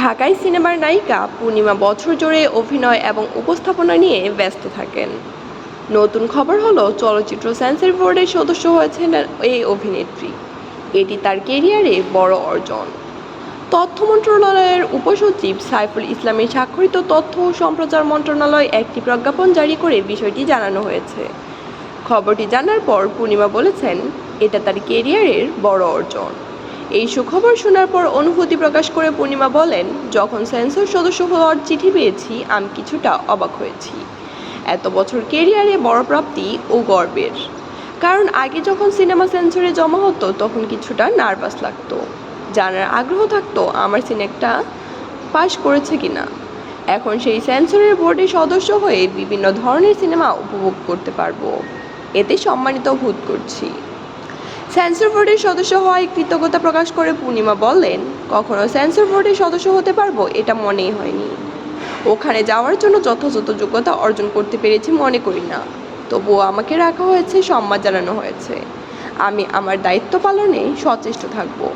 ঢাকায় সিনেমার নায়িকা পূর্ণিমা বছর জুড়ে অভিনয় এবং উপস্থাপনা নিয়ে ব্যস্ত থাকেন। নতুন খবর হলো, চলচ্চিত্র সেন্সর বোর্ডের সদস্য হয়েছেন এই অভিনেত্রী। এটি তার কেরিয়ারে বড় অর্জন। তথ্য মন্ত্রণালয়ের উপসচিব সাইফুল ইসলামের স্বাক্ষরিত তথ্য ও সম্প্রচার মন্ত্রণালয় একটি প্রজ্ঞাপন জারি করে বিষয়টি জানানো হয়েছে। খবরটি জানার পর পূর্ণিমা বলেছেন, এটা তার কেরিয়ারের বড় অর্জন। এই সুখবর শোনার পর অনুভূতি প্রকাশ করে পূর্ণিমা বলেন, যখন সেন্সর সদস্য হওয়ার চিঠি পেয়েছি, আমি কিছুটা অবাক হয়েছি। এত বছর কেরিয়ারে বড় প্রাপ্তি ও গর্বের। কারণ আগে যখন সিনেমা সেন্সরে জমা হতো, তখন কিছুটা নার্ভাস লাগতো। জানার আগ্রহ থাকতো, আমার সিনেমাটা পাশ করেছে কিনা। এখন সেই সেন্সরের বোর্ডের সদস্য হয়ে বিভিন্ন ধরনের সিনেমা উপভোগ করতে পারব। এতে সম্মানিত বোধ করছি। সেন্সর বোর্ডের সদস্য হওয়ায় কৃতজ্ঞতা প্রকাশ করে পূর্ণিমা বললেন, কখনো সেন্সর বোর্ডের সদস্য হতে পারব? এটা মনেই হয়নি। ওখানে যাওয়ার জন্য যথাযথ যোগ্যতা অর্জন করতে পেরেছি মনে করি না। তবুও আমাকে রাখা হয়েছে, সম্মান জানানো হয়েছে। আমি আমার দায়িত্ব পালনে সচেষ্ট থাকব।